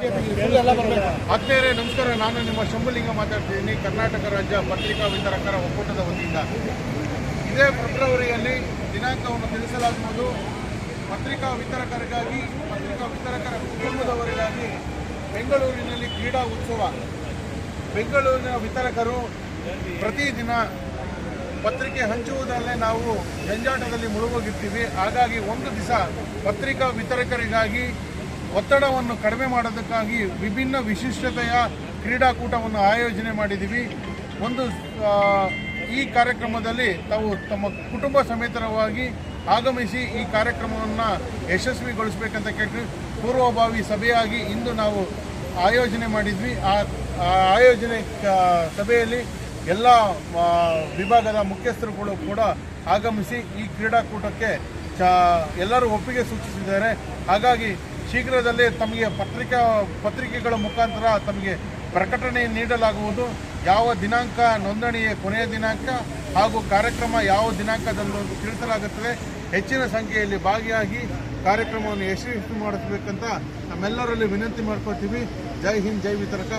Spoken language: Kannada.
ಆತ್ಮೀಯರೇ ನಮಸ್ಕಾರ, ನಾನು ನಿಮ್ಮ ಶಂಭುಲಿಂಗ ಮಾತಾಡ್ತಿದ್ದೀನಿ. ಕರ್ನಾಟಕ ರಾಜ್ಯ ಪತ್ರಿಕಾ ವಿತರಕರ ಒಕ್ಕೂಟದ ವತಿಯಿಂದ. ಇದೇ ಫೆಬ್ರವರಿಯಲ್ಲಿ ದಿನಾಂಕವನ್ನು ತಿಳಿಸಲಾಗುವುದು. ಪತ್ರಿಕಾ ವಿತರಕರಿಗಾಗಿ, ಪತ್ರಿಕಾ ವಿತರಕರ ಕುಟುಂಬದವರಿಗಾಗಿ ಬೆಂಗಳೂರಿನಲ್ಲಿ ಕ್ರೀಡಾ ಉತ್ಸವ. ಬೆಂಗಳೂರಿನ ವಿತರಕರು ಪ್ರತಿದಿನ ಪತ್ರಿಕೆ ಹಂಚುವುದಲ್ಲೇ ನಾವು ಜಂಜಾಟದಲ್ಲಿ ಮುಳುಗೋಗಿರ್ತೀವಿ ಹಾಗಾಗಿ ಒಂದು ದಿವಸ ಪತ್ರಿಕಾ ವಿತರಕರಿಗಾಗಿ ಒತ್ತಡವನ್ನು ಕಡಿಮೆ ಮಾಡೋದಕ್ಕಾಗಿ ವಿಭಿನ್ನ ವಿಶಿಷ್ಟತೆಯ ಕ್ರೀಡಾಕೂಟವನ್ನು ಆಯೋಜನೆ ಮಾಡಿದ್ದೀವಿ. ಒಂದು ಈ ಕಾರ್ಯಕ್ರಮದಲ್ಲಿ ತಾವು ತಮ್ಮ ಕುಟುಂಬ ಸಮೇತರವಾಗಿ ಆಗಮಿಸಿ ಈ ಕಾರ್ಯಕ್ರಮವನ್ನು ಯಶಸ್ವಿಗೊಳಿಸಬೇಕಂತ ಕೇಳಿ ಪೂರ್ವಭಾವಿ ಸಭೆಯಾಗಿ ಇಂದು ನಾವು ಆಯೋಜನೆ ಮಾಡಿದ್ವಿ. ಆ ಆಯೋಜನೆ ಸಭೆಯಲ್ಲಿ ಎಲ್ಲ ವಿಭಾಗದ ಮುಖ್ಯಸ್ಥರುಗಳು ಕೂಡ ಆಗಮಿಸಿ ಈ ಕ್ರೀಡಾಕೂಟಕ್ಕೆ ಚ, ಎಲ್ಲರೂ ಒಪ್ಪಿಗೆ ಸೂಚಿಸಿದ್ದಾರೆ. ಹಾಗಾಗಿ ಶೀಘ್ರದಲ್ಲೇ ತಮಗೆ ಪತ್ರಿಕಾ ಪತ್ರಿಕೆಗಳ ಮುಖಾಂತರ ತಮಗೆ ಪ್ರಕಟಣೆ ನೀಡಲಾಗುವುದು. ಯಾವ ದಿನಾಂಕ, ನೋಂದಣಿಯ ಕೊನೆಯ ದಿನಾಂಕ ಹಾಗೂ ಕಾರ್ಯಕ್ರಮ ಯಾವ ದಿನಾಂಕದಲ್ಲೂ ತಿಳಿಸಲಾಗುತ್ತದೆ. ಹೆಚ್ಚಿನ ಸಂಖ್ಯೆಯಲ್ಲಿ ಭಾಗಿಯಾಗಿ ಕಾರ್ಯಕ್ರಮವನ್ನು ಯಶಸ್ವಿ ಮಾಡಿಸಬೇಕಂತ ನಮ್ಮೆಲ್ಲರಲ್ಲಿ ವಿನಂತಿ ಮಾಡ್ಕೋತೀವಿ ಜೈ ಹಿಂದ್, ಜೈ ವಿತರಕ.